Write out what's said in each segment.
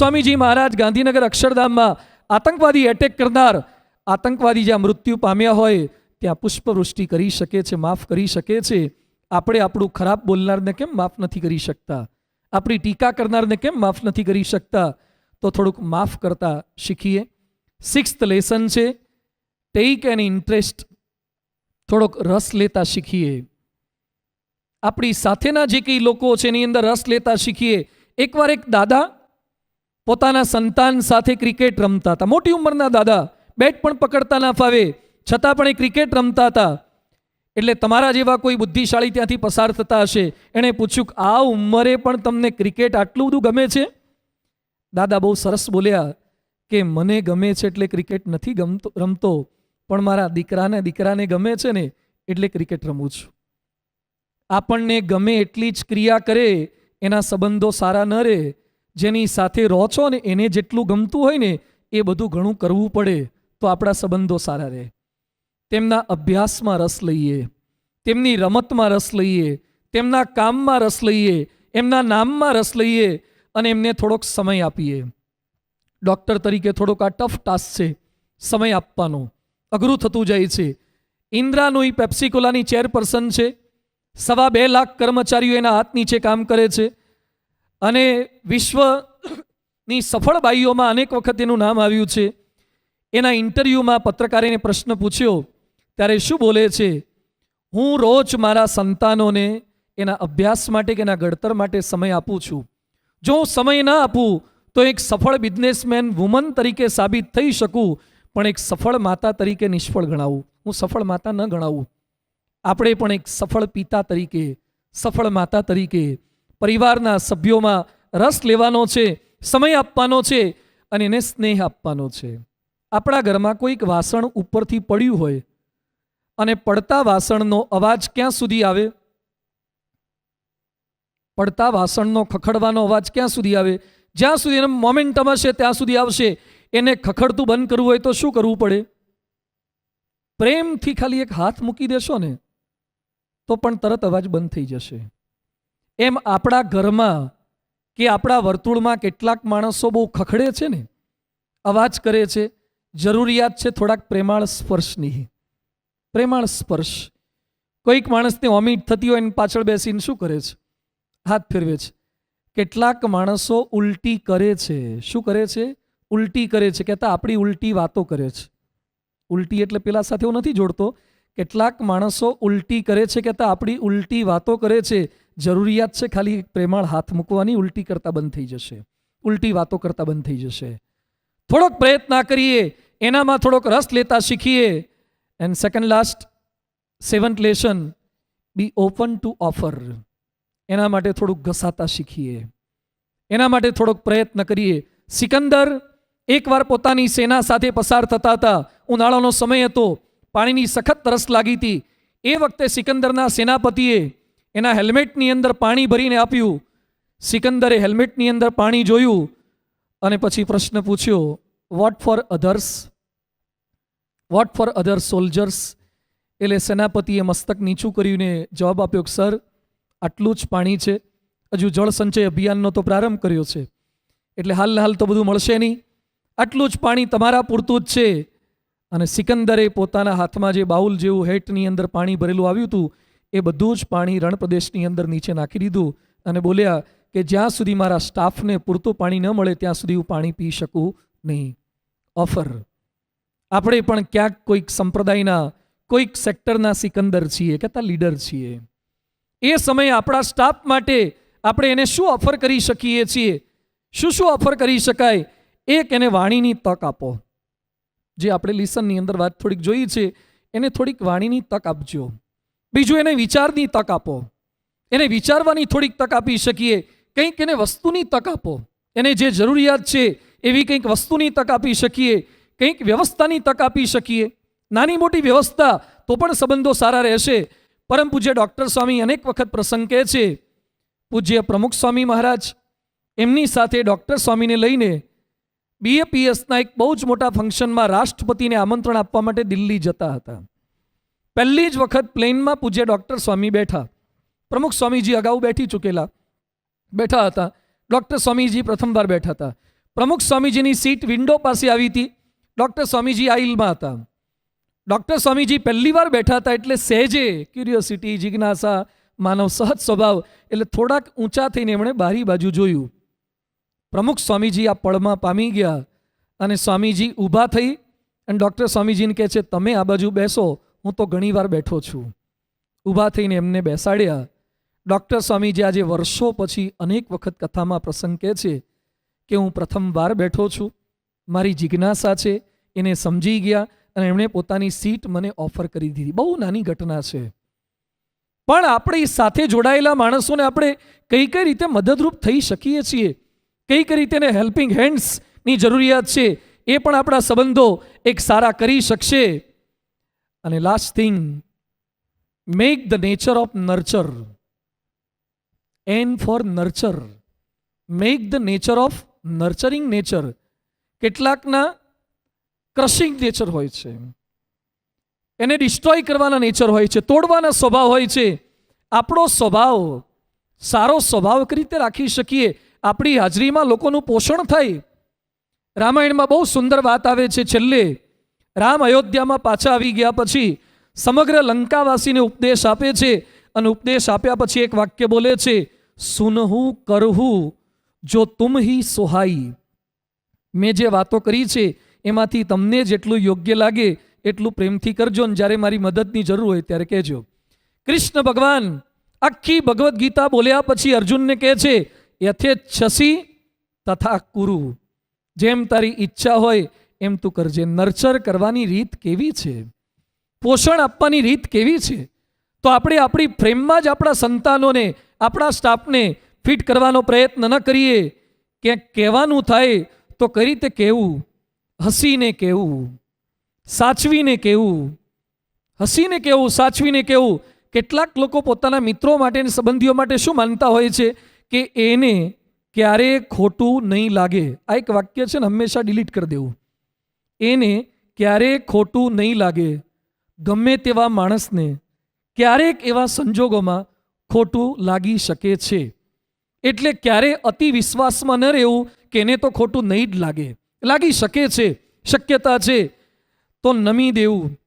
સ્વામીજી મહારાજ ગાંધીનગર અક્ષરધામમાં આતંકવાદી એટેક કરનાર આતંકવાદી જ્યાં મૃત્યુ પામ્યા હોય, ત્યાં પુષ્પવૃષ્ટિ કરી શકે છે, માફ કરી શકે છે. આપણે આપણું ખરાબ બોલનારને કેમ માફ નથી કરી શકતા? આપણી ટીકા કરનારને કેમ માફ નથી કરી શકતા? તો થોડુંક માફ કરતા શીખીએ. સિક્સ્થ લેસન છે ટેક એન ઇન્ટરેસ્ટ થોડોક રસ લેતા શીખીએ. આપણી સાથેના જે કંઈ લોકો છે, એની અંદર રસ લેતા શીખીએ. એકવાર એક દાદા પોતાના સંતાન સાથે ક્રિકેટ રમતા હતા. મોટી ઉંમરના દાદા બેટ પણ પકડતા ના ફાવે, છતાં પણ એ ક્રિકેટ રમતા હતા. એટલે તમારા જેવા કોઈ બુદ્ધિશાળી ત્યાંથી પસાર થતા હશે? એણે પૂછ્યું કે, આ ઉંમરે પણ તમને ક્રિકેટ આટલું બધું ગમે છે? દાદા બહુ સરસ બોલ્યા કે, મને ગમે છે એટલે ક્રિકેટ નથી ગમતો, રમતો, પણ મારા દીકરાને દીકરાને ગમે છે ને એટલે ક્રિકેટ રમું છું. આપણને ગમે એટલી જ ક્રિયા કરે, એના સંબંધો સારા ન રહે જેની સાથે રહો છો ને એને જેટલું ગમતું હોય ને એ બધું ઘણું કરવું પડે, તો આપણા સંબંધો સારા રહે. તેમના અભ્યાસમાં રસ લઈએ, તેમની રમતમાં રસ લઈએ, તેમના કામમાં રસ લઈએ, એમના નામમાં રસ લઈએ અને એમને થોડોક સમય આપીએ. ડૉક્ટર તરીકે થોડોક આ ટફ ટાસ્ક છે, સમય આપવાનો. અઘરું થતું જાય છે. ઇન્દ્રાનુઈ પેપ્સિકોલાની ચેરપર્સન છે. સવા બે લાખ કર્મચારીઓ એના હાથ નીચે કામ કરે છે. અને વિશ્વની સફળ બાઈઓમાં અનેક વખત એનું નામ આવ્યું છે. એના ઇન્ટરવ્યૂમાં પત્રકારે પ્રશ્ન પૂછ્યો, ત્યારે શું બોલે છે? હું રોજ મારા સંતાનોને એના અભ્યાસ માટે કે એના ઘડતર માટે સમય આપું છું. જો હું સમય ન આપું, તો એક સફળ બિઝનેસમેન વુમન તરીકે સાબિત થઈ શકું, પણ એક સફળ માતા તરીકે નિષ્ફળ ગણાવું. હું સફળ માતા ન ગણાવું. આપણે પણ એક સફળ પિતા તરીકે, સફળ માતા તરીકે પરિવારના સભ્યોમાં રસ લેવાનો છે, સમય આપવાનો છે અને એને સ્નેહ આપવાનો છે. આપણા ઘરમાં કોઈક વાસણ ઉપરથી પડ્યું હોય અને પડતા વાસણનો અવાજ ક્યાં સુધી આવે? પડતા વાસણનો ખખડવાનો અવાજ ક્યાં સુધી આવે? જ્યાં સુધી એને મોમેન્ટમ હશે, ત્યાં સુધી આવશે. એને ખખડતું બંધ કરવું હોય તો શું કરવું પડે? પ્રેમથી ખાલી એક હાથ મૂકી દેશો ને, તો પણ તરત અવાજ બંધ થઈ જશે. એમ આપણા ઘરમાં કે આપણા વર્તુળમાં કેટલાક માણસો બહુ ખખડે છે ને, અવાજ કરે છે, જરૂરિયાત છે થોડાક પ્રેમાળ સ્પર્શની. પ્રેમાળ સ્પર્શ. કોઈક માણસને વોમિટ થતી હોય એની પાછળ બેસીને શું કરે છે? હાથ ફેરવે છે. કેટલાક માણસો ઉલટી કરે છે. શું કરે છે? ઉલટી કરે છે. કહેતા આપણી ઉલટી વાતો કરે છે. ઉલટી એટલે પેલા સાથે હું નથી જોડતો. કેટલાક માણસો ઉલટી કરે છે. કહેતા આપણી ઉલટી વાતો કરે છે. જરૂરિયાત છે ખાલી એક પ્રેમાળ હાથ મૂકવાની, ઉલટી કરતા બંધ થઈ જશે. ઉલટી વાતો કરતા બંધ થઈ જશે. થોડોક પ્રયત્ન કરીએ, એનામાં થોડોક રસ લેતા શીખીએ. And second last seventh lesson be open to offer એના માટે થોડુંક ઘસાતા શીખીએ. એના માટે થોડોક પ્રયત્ન કરીએ. સિકંદર એકવાર પોતાની સેના સાથે પસાર થતા હતા. ઉનાળાનો સમય હતો. પાણીની સખત તરસ લાગી હતી. એ વખતે સિકંદરના સેનાપતિએ એના હેલ્મેટની અંદર પાણી ભરીને આપ્યું. સિકંદરે હેલ્મેટની અંદર પાણી જોયું અને પછી પ્રશ્ન પૂછ્યો what for others what for other soldiers એટલે સેનાપતિએ મસ્તક નીચું કર્યુંને જવાબ આપ્યો કે સર આટલું જ પાણી છે. હજુ જળ સંચય અભિયાનનો તો પ્રારંભ કર્યો છે. એટલે હાલ હાલ તો બધું મળશે નહીં. આટલું જ પાણી તમારા પૂરતું જ છે. અને સિકંદરે પોતાના હાથમાં જે બાઉલ જેવું હેટની અંદર પાણી ભરેલું આવ્યું હતું એ બધું જ પાણી રણપ્રદેશની અંદર નીચે નાખી દીધું અને બોલ્યા કે જ્યાં સુધી મારા સ્ટાફને પૂરતું પાણી ન મળે ત્યાં સુધી હું પાણી પી શકું નહીં. ઓફર આપણે પણ ક્યાંક કોઈક સંપ્રદાયના, કોઈક સેક્ટરના સિકંદર છીએ કહેતા લીડર છીએ. એ સમયે આપણા સ્ટાફ માટે આપણે એને શું ઓફર કરી શકીએ છીએ? શું શું ઓફર કરી શકાય? એક એને વાણીની તક આપો. જે આપણે લિસનની અંદર વાત થોડીક જોઈ છે, એને થોડીક વાણીની તક આપજો. બીજું એને વિચારની તક આપો. એને વિચારવાની થોડીક તક આપી શકીએ. કંઈક એને વસ્તુની તક આપો. એને જે જરૂરિયાત છે એવી કંઈક વસ્તુની તક આપી શકીએ. કંઈક વ્યવસ્થાની તક આપી શકીએ. નાની મોટી વ્યવસ્થા તો પણ સંબંધો સારા રહેશે. પરમ પૂજ્ય ડૉક્ટર સ્વામી અનેક વખત પ્રસંગ કહે છે, પૂજ્ય પ્રમુખ સ્વામી મહારાજ, એમની સાથે ડૉક્ટર સ્વામીને લઈને બીએપીએસના એક બહુ જ મોટા ફંક્શનમાં રાષ્ટ્રપતિને આમંત્રણ આપવા માટે દિલ્હી જતા હતા. પહેલી જ વખત પ્લેનમાં પૂજ્ય ડૉક્ટર સ્વામી બેઠા. પ્રમુખ સ્વામીજી અગાઉ બેઠી ચૂકેલા. બેઠા હતા. ડૉક્ટર સ્વામીજી પ્રથમવાર બેઠા હતા. પ્રમુખ સ્વામીજીની સીટ વિન્ડો પાસે આવી હતી. ડૉક્ટર સ્વામીજી આઈલમાં હતા. ડૉક્ટર સ્વામીજી પહેલી વાર બેઠા હતા એટલે સહેજે ક્યુરિયોસિટી, જિજ્ઞાસા, માનવ સહજ સ્વભાવ એટલે થોડાક ઊંચા થઈને એમણે બારી બાજુ જોયું. પ્રમુખ સ્વામીજી આ પળમાં પામી ગયા અને સ્વામીજી ઊભા થઈ અને ડૉક્ટર સ્વામીજીને કહે છે, તમે આ બાજુ બેસો. હું તો ઘણીવાર બેઠો છું. ઊભા થઈને એમને બેસાડ્યા. ડૉક્ટર સ્વામીજી આજે વર્ષો પછી અનેક વખત કથામાં પ્રસંગ કહે છે કે હું પ્રથમવાર બેઠો છું. મારી જિજ્ઞાસા છે, એને સમજી ગયા અને એમણે પોતાની સીટ મને ઓફર કરી દીધી. બહુ નાની ઘટના છે. પણ આપણી સાથે જોડાયેલા માણસોને આપણે કઈ કઈ રીતે મદદરૂપ થઈ શકીએ છીએ? કઈ કઈ રીતે હેલ્પિંગ હેન્ડ્સની જરૂરિયાત છે? એ પણ આપણા સંબંધો એક સારા કરી શકશે. અને last thing make the nature of nurture and for nurture make the nature of nurturing nature કેટલાકના crushing nature હોય છે. એને ડિસ્ટ્રોય કરવાના નેચર હોય છે, તોડવાના સ્વભાવ હોય છે. આપણો સ્વભાવ સારો સ્વભાવ કઈ રીતે રાખી શકીએ? આપણી હાજરીમાં લોકોનું પોષણ થાય. રામાયણમાં બહુ સુંદર વાત આવે છે, છેલ્લે રામ અયોધ્યામાં પાછા આવી ગયા પછી સમગ્ર લંકાવાસીને ઉપદેશ આપે છે અને ઉપદેશ આપ્યા પછી એક વાક્ય બોલે છે, સુનહું કરહું, જો તુમ હી સોહાઈ. મેં જે વાતો કરી છે એમાંથી તમને જેટલું યોગ્ય લાગે એટલું પ્રેમથી કરજો ને જ્યારે મારી મદદની જરૂર હોય ત્યારે કહેજો. કૃષ્ણ ભગવાન આખી ભગવદ્ ગીતા બોલ્યા પછી અર્જુનને કહે છે, યથેચ્છસી તથા કુરુ. જેમ તારી ઈચ્છા હોય એમ તું કરજે. નર્ચર કરવાની રીત કેવી છે? પોષણ આપવાની રીત કેવી છે? તો આપણે આપણી ફ્રેમમાં જ આપણા સંતાનોને, આપણા સ્ટાફને ફિટ કરવાનો પ્રયત્ન ન કરીએ. ક્યાંક કહેવાનું થાય તો કઈ રીતે કહેવું? હસીને કહેવું. સાચવીને કહેવું. હસીને કહેવું, સાચવીને કહેવું. કેટલાક લોકો પોતાના મિત્રો માટે અને સંબંધીઓ માટે શું માનતા હોય છે? કે એને ક્યારેય ખોટું નહીં લાગે. આ એક વાક્ય છે ને, હંમેશા ડિલીટ કરી દેવું. એને ક્યારેય ખોટું નહીં લાગે. ગમે તેવા માણસને ક્યારેક એવા સંજોગોમાં ખોટું લાગી શકે છે. એટલે ક્યારે અતિ વિશ્વાસમાં ન રહેવું કે એને તો ખોટું નહીં જ લાગે. લાગી શકે છે. શક્યતા છે. તો નમી દેવું.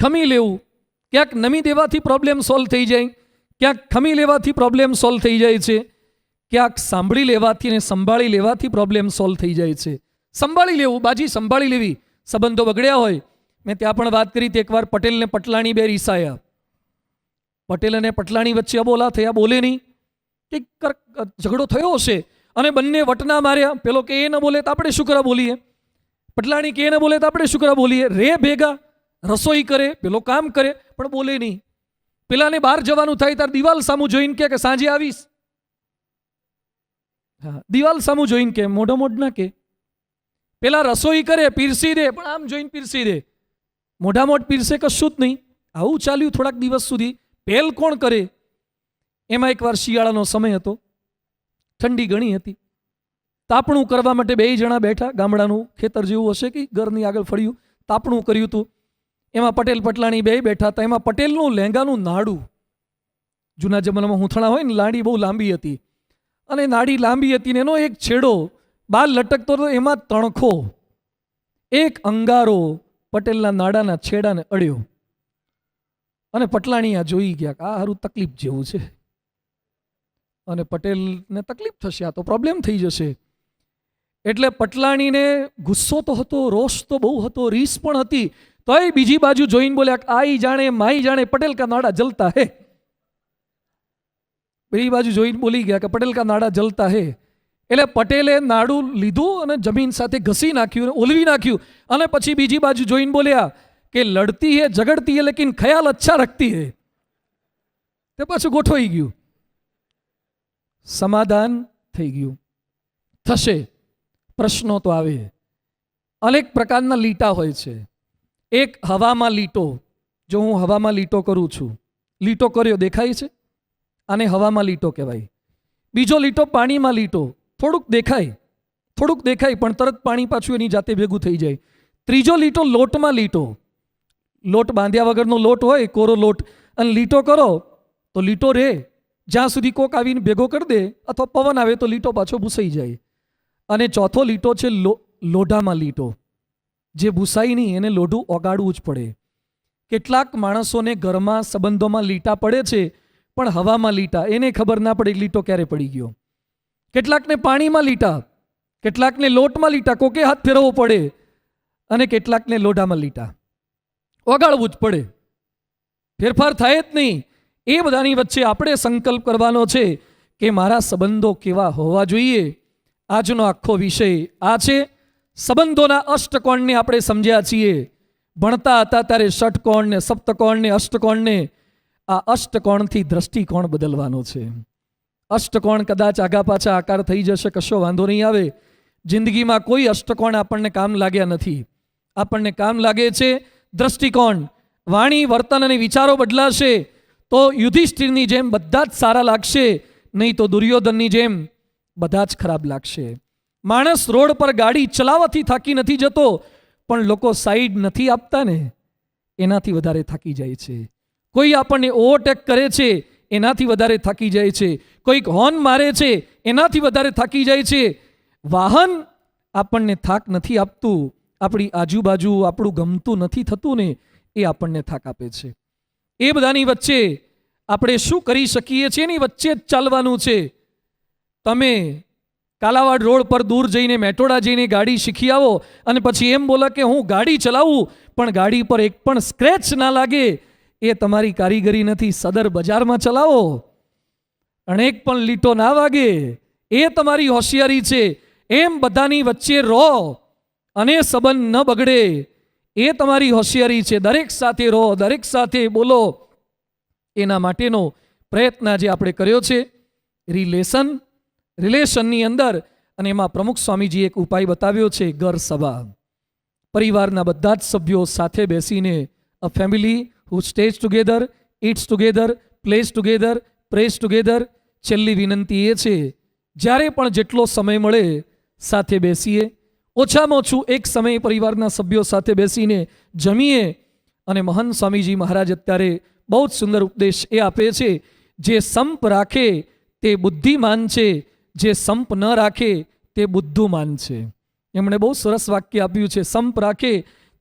ખમી લેવું. ક્યાંક નમી દેવાથી પ્રોબ્લેમ સોલ્વ થઈ જાય. ક્યાંક ખમી લેવાથી પ્રોબ્લેમ સોલ્વ થઈ જાય છે. ક્યાંક સાંભળી લેવાથી અને સંભાળી લેવાથી પ્રોબ્લેમ સોલ્વ થઈ જાય છે. સંભાળી લેવું, બાજી સંભાળી લેવી. સંબંધો બગડ્યા હોય. મેં ત્યાં પણ વાત કરી હતી એકવાર પટેલને પટલાણી બે રીસાયા. પટેલ અને પટલાણી વચ્ચે અબોલા થયા, બોલે નહીં. કે ઝઘડો થયો હશે. અને બંને વટના માર્યા. પેલો કે, એ ન બોલે તો આપણે શું બોલીએ? પટલાણી કે, એ ન બોલે તો આપણે શું બોલીએ? રે ભેગા, રસોઈ કરે. પેલો, કામ કરે. પણ બોલે નહીં. પેલાને બહાર જવાનું થાય ત્યારે દિવાલ સામું જોઈને કે સાંજે આવીશ. હા, દિવાલ સામું જોઈને કે, મોઢો મોઢ ના કે. પેલા રસોઈ કરે, પીરસી દે, પણ આમ જોઈને પીરસી દે. મોઢા મોઢ પીરસે કશું જ નહીં. આવું ચાલ્યું થોડાક દિવસ સુધી. પહેલ કોણ કરે? એમાં એકવાર શિયાળાનો સમય હતો. ઠંડી ઘણી હતી. તાપણું કરવા માટે બે જણા બેઠા. ગામડાનું ખેતર જેવું હશે કે ઘરની આગળ ફળ્યું. તાપણું કર્યું હતું એમાં પટેલ પટલાણી બે બેઠા હતા. એમાં પટેલનું લહેંગાનું નાડું. જૂના જમાનામાં હૂંથણા હોય ને, લાડી બહુ લાંબી હતી. અને નાડી લાંબી હતી ને એનો એક છેડો બાલ લટકતો હતો, એમાં તણખો. એક અંગારો પટેલના નાડાના છેડાને અડ્યો. અને પટલાણી આ જોઈ ગયા કે આ સારું તકલીફ જેવું છે. અને પટેલને તકલીફ થશે, આ તો પ્રોબ્લેમ થઈ જશે. એટલે પટલાણીને ગુસ્સો તો હતો, રોષ તો બહુ હતો, રીસ પણ હતી. તોય બીજી બાજુ જોઈને બોલ્યા આઈ જાણે, માઈ જાણે પટેલ કા નાડા જલતા હે. બીજી બાજુ જોઈને બોલી ગયા કે પટેલ કા નાડા જલતા હે. એટલે પટેલે નાડું લીધું અને જમીન સાથે ઘસી નાખ્યું અને ઓલવી નાખ્યું. અને પછી બીજી બાજુ જોઈને બોલ્યા કે લડતી હે, ઝઘડતી હે, લેકિન ખ્યાલ અચ્છા રખતી હે. તે પાછું ગોઠવાઈ ગયું. સમાધાન થઈ ગયું. થશે. પ્રશ્નો તો આવે. અનેક પ્રકારના લીટા હોય છે. એક હવામાં લીટો. જો હું હવામાં લીટો કરું છું, લીટો કર્યો દેખાય છે? આને હવામાં લીટો કહેવાય. બીજો લીટો પાણીમાં લીટો. થોડુંક દેખાય થોડુંક દેખાય, પણ તરત પાણી પાછું એની જાતે ભેગું થઈ જાય. ત્રીજો લીટો લોટમાં લીટો. લોટ બાંધ્યા વગરનો લોટ હોય, કોરો લોટ, અને લીટો કરો, તો લીટો રહે. જ્યાં સુધી કોક આવીને ભેગો કરી દે, અથવા પવન આવે, તો લીટો પાછો ભૂસાઈ જાય. અને ચોથો લીટો છે લોઢામાં લીટો. જે ભૂસાઈ નહીં, એને લોઢું ઓગાડવું જ પડે. કેટલાક માણસોને ઘરમાં સંબંધોમાં લીટા પડે છે, પણ હવામાં લીટા. એને ખબર ના પડે લીટો ક્યારે પડી ગયો. કેટલાકને પાણીમાં લીટા, કેટલાકને લોટમાં લીટા, કોકે હાથ ફેરવવો પડે અને કેટલાકને લોઢામાં લીટા. ઓગાળવું જ પડે. ફેરફાર થાય જ નહીં. એ બધાની વચ્ચે આપણે સંકલ્પ કરવાનો છે કે મારા સંબંધો કેવા હોવા જોઈએ. આજનો આખો વિષય આ છે. સંબંધોના અષ્ટકોણને આપણે સમજ્યા છીએ. ભણતા હતા ત્યારે ષટકોણને સપ્તકોણને અષ્ટકોણને આ અષ્ટકોણથી દ્રષ્ટિકોણ બદલવાનો છે. અષ્ટકોણ કદાચ આગા પાછા આકાર થઈ જશે, કશો વાંધો નહીં આવે. જિંદગીમાં કોઈ અષ્ટકોણ આપણને કામ લાગ્યા નથી. આપણને કામ લાગે છે દ્રષ્ટિકોણ. વાણી, વર્તન અને વિચારો બદલાશે તો યુધિષ્ઠિરની જેમ બધા જ સારા લાગશે, નહીં તો દુર્યોધનની જેમ બધા જ ખરાબ લાગશે. માણસ રોડ પર ગાડી ચલાવવાથી થાકી નથી જતો, પણ લોકો સાઈડ નથી આપતા ને, એનાથી વધારે થાકી જાય છે. કોઈ આપણને ઓવરટેક કરે છે એનાથી વધારે થાકી જાય છે. કોઈક હોર્ન મારે છે, એનાથી વધારે થાકી જાય છે. વાહન આપણને થાક નથી આપતું. આપણી આજુબાજુ આપણું ગમતું નથી થતું ને, એ આપણને થાક આપે છે. એ બધાની વચ્ચે આપણે શું કરી શકીએ છીએ? એની વચ્ચે જ ચાલવાનું છે. તમે કાલાવાડ રોડ પર દૂર જઈને, મેટોડા જઈને ગાડી શીખી આવો અને પછી એમ બોલો કે હું ગાડી ચલાવું, પણ ગાડી પર એક પણ સ્ક્રેચ ના લાગે. એ તમારી કારીગરી નથી, સદર બજારમાં ચલાવો. અનેક પણ લીટો ના વાગે. એ તમારી હોશિયારી છે. એમ બધાની વચ્ચે રહો અને સંબંધ ન બગડે. એ તમારી હોશિયારી છે. દરેક સાથે રહો, દરેક સાથે બોલો. એના માટેનો પ્રયત્ન જે આપણે કર્યો છે. રિલેશન, રિલેશનની અંદર અને એમાં પ્રમુખ સ્વામીજી એક ઉપાય બતાવ્યો છે. ઘર સભા. પરિવારના બધા જ સભ્યો સાથે બેસીને a family who stays together it's together plays together prays together છેલ્લી વિનંતી એ છે, જ્યારે પણ જેટલો સમય મળે, સાથે બેસીએ. ઓછામાં ઓછું એક સમય પરિવારના સભ્યો સાથે બેસીને જમીએ અને મહાન સ્વામીજી મહારાજ અત્યારે બહુ જ સુંદર ઉપદેશ એ આપે છે, જે સંપ રાખે તે બુદ્ધિમાન છે, જે સંપ ન રાખે તે બુદ્ધુમાન છે. એમણે બહુ સરસ વાક્ય આપ્યું છે, સંપ રાખે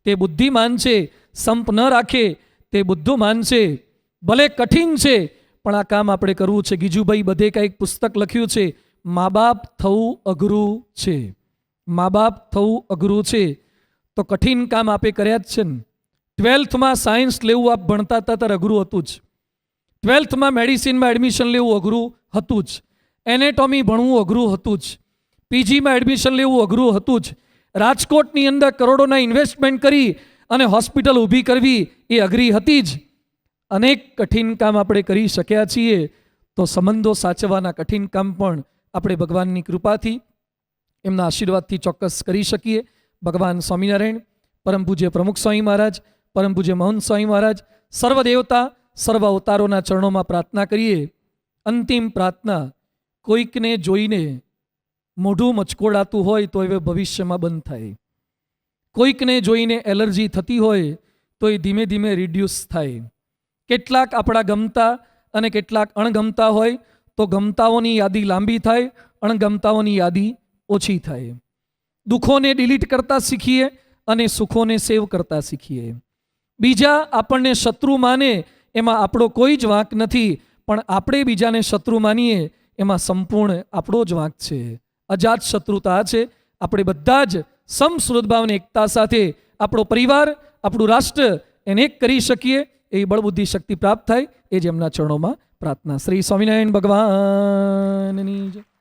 તે બુદ્ધિમાન છે, સંપ ન રાખે તે બુદ્ધુમાન છે, ભલે કઠિન છે, પણ આ કામ આપણે કરવું છે. ગીજુભાઈ બધે કંઈક પુસ્તક લખ્યું છે, મા બાપ થવું અઘરું છે. મા બાપ થવું અઘરું છે. તો કઠિન કામ આપે કર્યા જ છે ને. ટ્વેલ્થમાં સાયન્સ લેવું આપ ભણતા હતા ત્યારે અઘરું હતું જ. ટ્વેલ્થમાં મેડિસિનમાં એડમિશન લેવું અઘરું હતું જ. એનેટોમી ભણવું અઘરું હતું જ. પીજીમાં એડમિશન લેવું અઘરું હતું જ. રાજકોટની અંદર કરોડોના ઇન્વેસ્ટમેન્ટ કરી અને હોસ્પિટલ ઊભી કરવી એ અઘરી હતી જ. અનેક કઠિન કામ આપણે કરી શક્યા છીએ, તો સંબંધો સાચવવાના કઠિન કામ પણ આપણે ભગવાનની કૃપાથી, એમના આશીર્વાદથી ચોક્કસ કરી શકીએ. ભગવાન સ્વામિનારાયણ, પરમ પૂજ્ય પ્રમુખ સ્વામી મહારાજ, પરમ પૂજ્ય મહંત સ્વામી મહારાજ સર્વ દેવતા સર્વ અવતારોના ચરણોમાં પ્રાર્થના કરીએ. અંતિમ પ્રાર્થના, કોઈકને જોઈને મોઢું મચકોડાતું હોય તો હવે ભવિષ્યમાં બંધ થાય. કોઈકને જોઈને એલર્જી થતી હોય તો એ ધીમે ધીમે રિડ્યુસ થાય. કેટલાક આપણા ગમતા અને કેટલાક અણગમતા હોય તો ગમતાઓની યાદી લાંબી થાય, અણગમતાઓની યાદી ઓછી થાય. દુઃખોને ડિલીટ કરતા શીખીએ અને સુખોને સેવ કરતા શીખીએ. બીજા આપણને શત્રુ માને એમાં આપણો કોઈ જ વાંક નથી, પણ આપણે બીજાને શત્રુ માનીએ એમાં સંપૂર્ણ આપણો જ વાંક છે. અજાત શત્રુતા છે. આપણે બધા જ સમસૃદભાવને એકતા સાથે આપણો પરિવાર, આપણું રાષ્ટ્ર એને એક કરી શકીએ એ બળબુદ્ધિ શક્તિ પ્રાપ્ત થાય, એ જ એમના ચરણોમાં પ્રાર્થના. શ્રી સ્વામિનારાયણ ભગવાનની જય.